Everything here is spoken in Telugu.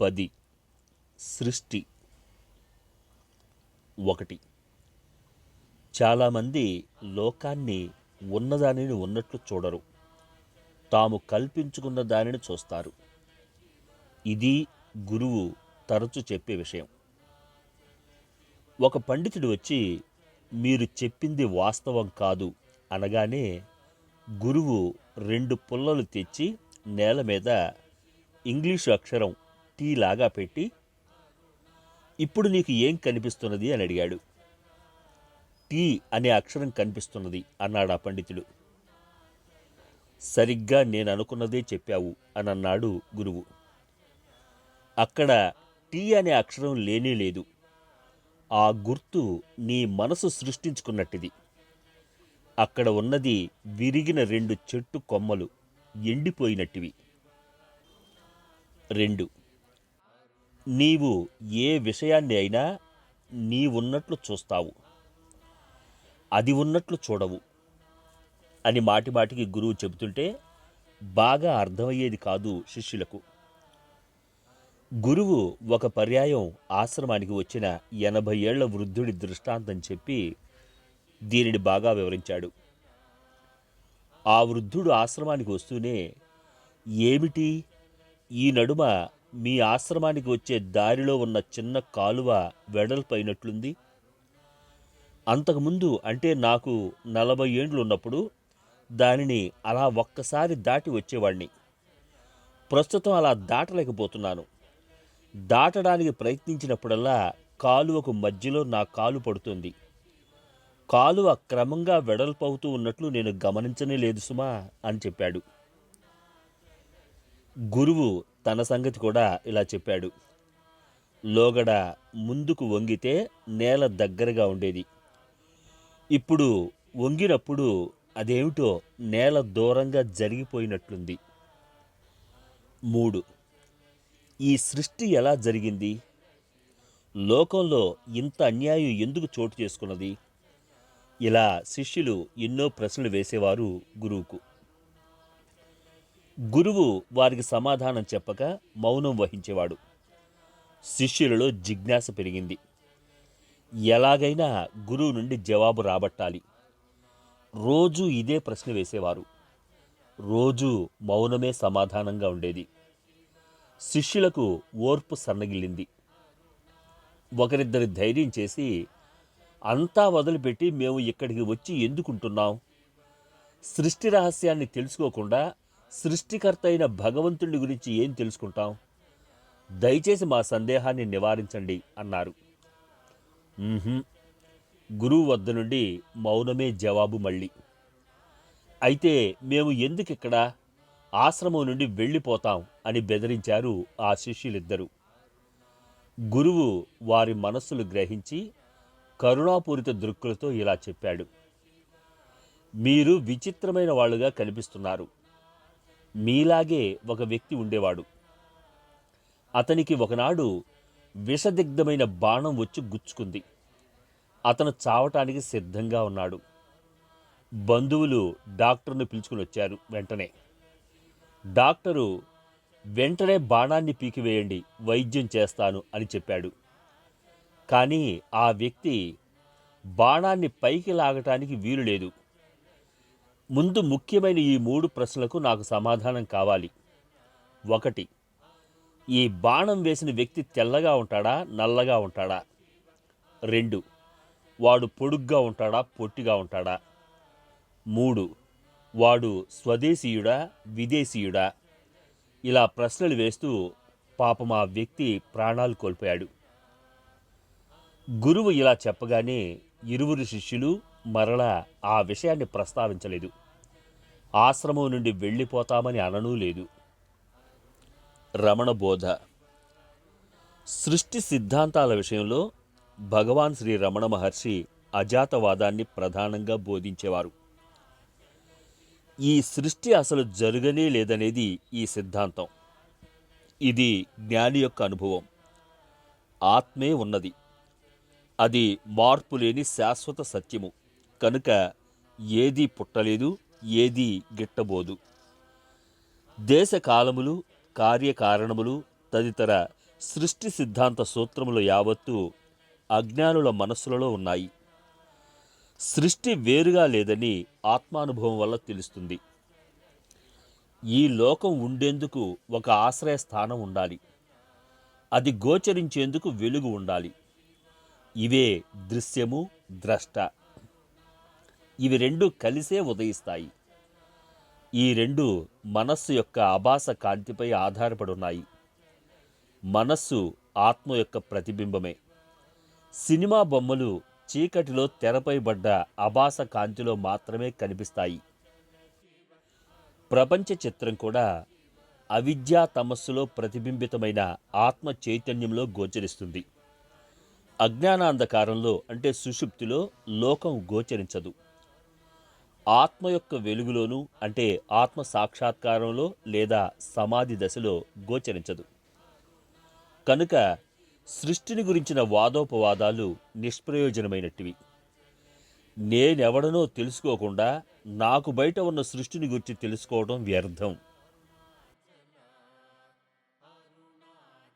పది. సృష్టి ఒకటి. చాలామంది లోకాన్ని ఉన్నదానిని ఉన్నట్లు చూడరు. తాము కల్పించుకున్న దానిని చూస్తారు. ఇది గురువు తరచు చెప్పే విషయం. ఒక పండితుడు వచ్చి మీరు చెప్పింది వాస్తవం కాదు అనగానే గురువు రెండు పుల్లలు తెచ్చి నేల మీద ఇంగ్లీషు అక్షరం టీ లాగా పెట్టి ఇప్పుడు నీకు ఏం కనిపిస్తున్నది? అని అడిగాడు. టీ అనే అక్షరం కనిపిస్తున్నది అన్నాడు ఆ పండితుడు. సరిగ్గా నేను అనుకున్నదే చెప్పావు అని అన్నాడు గురువు. అక్కడ టీ అనే అక్షరం లేనే లేదు. ఆ గుర్తు నీ మనసు సృష్టించుకున్నట్టిది. అక్కడ ఉన్నది విరిగిన రెండు చెట్టు కొమ్మలు ఎండిపోయినట్టివి. రెండు. నీవు ఏ విషయాన్ని అయినా నీవున్నట్లు చూస్తావు. అది ఉన్నట్లు చూడవు అని మాటి మాటికి గురువు చెబుతుంటే బాగా అర్థమయ్యేది కాదు శిష్యులకు. గురువు ఒక పర్యాయం ఆశ్రమానికి వచ్చిన ఎనభై ఏళ్ళ వృద్ధుడి దృష్టాంతం చెప్పి దీనిని బాగా వివరించాడు. ఆ వృద్ధుడు ఆశ్రమానికి వస్తూనే ఏమిటి? ఈ నడుమ మీ ఆశ్రమానికి వచ్చే దారిలో ఉన్న చిన్న కాలువ వెడల్పైనట్లుంది. అంతకుముందు అంటే నాకు నలభై ఏండ్లు ఉన్నప్పుడు దానిని అలా ఒక్కసారి దాటి వచ్చేవాడిని ప్రస్తుతం అలా దాటలేకపోతున్నాను. దాటడానికి ప్రయత్నించినప్పుడల్లా కాలువకు మధ్యలో నా కాలు పడుతుంది. కాలువ క్రమంగా వెడల్పవుతూ ఉన్నట్లు నేను గమనించనే లేదు సుమా అని చెప్పాడు. గురువు తన సంగతి కూడా ఇలా చెప్పాడు. లోగడ ముందుకు వంగితే నేల దగ్గరగా ఉండేది. ఇప్పుడు వంగినప్పుడు అదేమిటో నేల దూరంగా జరిగిపోయినట్లుంది. మూడు. ఈ సృష్టి ఎలా జరిగింది? లోకంలో ఇంత అన్యాయం ఎందుకు చోటు చేసుకున్నది? ఇలా శిష్యులు ఎన్నో ప్రశ్నలు వేసేవారు గురువుకు. గురువు వారికి సమాధానం చెప్పక మౌనం వహించేవాడు. శిష్యులలో జిజ్ఞాస పెరిగింది. ఎలాగైనా గురువు నుండి జవాబు రాబట్టాలి. రోజూ ఇదే ప్రశ్న వేసేవారు. రోజు మౌనమే సమాధానంగా ఉండేది. శిష్యులకు ఓర్పు సన్నగిల్లింది. ఒకరిద్దరి ధైర్యం చేసి అంతా వదిలిపెట్టి మేము ఇక్కడికి వచ్చి ఎందుకుంటున్నాం? సృష్టి రహస్యాన్ని తెలుసుకోకుండా సృష్టికర్త అయిన భగవంతుడి గురించి ఏం తెలుసుకుంటాం? దయచేసి మా సందేహాన్ని నివారించండి అన్నారు. గురువు వద్ద నుండి మౌనమే జవాబు మళ్ళీ. అయితే మేము ఎందుకిక్కడ? ఆశ్రమం నుండి వెళ్ళిపోతాం అని బెదిరించారు ఆ శిష్యులిద్దరూ. గురువు వారి మనస్సులు గ్రహించి కరుణాపూరిత దృక్కులతో ఇలా చెప్పాడు. మీరు విచిత్రమైన వాళ్ళుగా కనిపిస్తున్నారు. మీలాగే ఒక వ్యక్తి ఉండేవాడు. అతనికి ఒకనాడు విషదిగ్ధమైన బాణం వచ్చి గుచ్చుకుంది. అతను చావటానికి సిద్ధంగా ఉన్నాడు. బంధువులు డాక్టర్ను పిలుచుకుని వచ్చారు వెంటనే. డాక్టరు వెంటనే బాణాన్ని పీకివేయండి వైద్యం చేస్తాను అని చెప్పాడు. కానీ ఆ వ్యక్తి బాణాన్ని పైకి లాగటానికి వీలు లేదు. ముందు ముఖ్యమైన ఈ మూడు ప్రశ్నలకు నాకు సమాధానం కావాలి. ఒకటి ఈ బాణం వేసిన వ్యక్తి తెల్లగా ఉంటాడా నల్లగా ఉంటాడా? రెండు వాడు పొడుగ్గా ఉంటాడా పొట్టిగా ఉంటాడా? మూడు వాడు స్వదేశీయుడా విదేశీయుడా? ఇలా ప్రశ్నలు వేస్తూ పాపం ఆ వ్యక్తి ప్రాణాలు కోల్పోయాడు. గురువు ఇలా చెప్పగానే ఇరువురు శిష్యులు మరలా ఆ విషయాన్ని ప్రస్తావించలేదు. ఆశ్రమం నుండి వెళ్ళిపోతామని అననూ లేదు. రమణ బోధ. సృష్టి సిద్ధాంతాల విషయంలో భగవాన్ శ్రీ రమణ మహర్షి అజాతవాదాన్ని ప్రధానంగా బోధించేవారు. ఈ సృష్టి అసలు జరగనే లేదనేది ఈ సిద్ధాంతం. ఇది జ్ఞాని యొక్క అనుభవం. ఆత్మే ఉన్నది. అది మార్పు లేని శాశ్వత సత్యము. కనుక ఏదీ పుట్టలేదు ఏదీ గిట్టబోదు. దేశకాలములు కార్యకారణములు తదితర సృష్టి సిద్ధాంత సూత్రములు యావత్తు అజ్ఞానుల మనస్సులలో ఉన్నాయి. సృష్టి వేరుగా లేదని ఆత్మానుభవం వల్ల తెలుస్తుంది. ఈ లోకం ఉండేందుకు ఒక ఆశ్రయ స్థానం ఉండాలి. అది గోచరించేందుకు వెలుగు ఉండాలి. ఇవే దృశ్యము ద్రష్ట. ఇవి రెండు కలిసే ఉదయిస్తాయి. ఈ రెండు మనస్సు యొక్క ఆభాస కాంతిపై ఆధారపడి ఉన్నాయి మనస్సు ఆత్మ యొక్క ప్రతిబింబమే. సినిమా బొమ్మలు చీకటిలో తెరపై పడ్డ అభాస కాంతిలో మాత్రమే కనిపిస్తాయి. ప్రపంచ చిత్రం కూడా అవిద్యా తమస్సులో ప్రతిబింబితమైన ఆత్మ చైతన్యంలో గోచరిస్తుంది. అజ్ఞానాంధకారంలో అంటే సుషుప్తిలో లోకం గోచరించదు. ఆత్మ యొక్క వెలుగులోను అంటే ఆత్మ సాక్షాత్కారంలో లేదా సమాధి దశలో గోచరించదు. కనుక సృష్టిని గురించిన వాదోపవాదాలు నిష్ప్రయోజనమైనటివి నేనెవడనో తెలుసుకోకుండా నాకు బయట ఉన్న సృష్టిని గురించి తెలుసుకోవడం వ్యర్థం.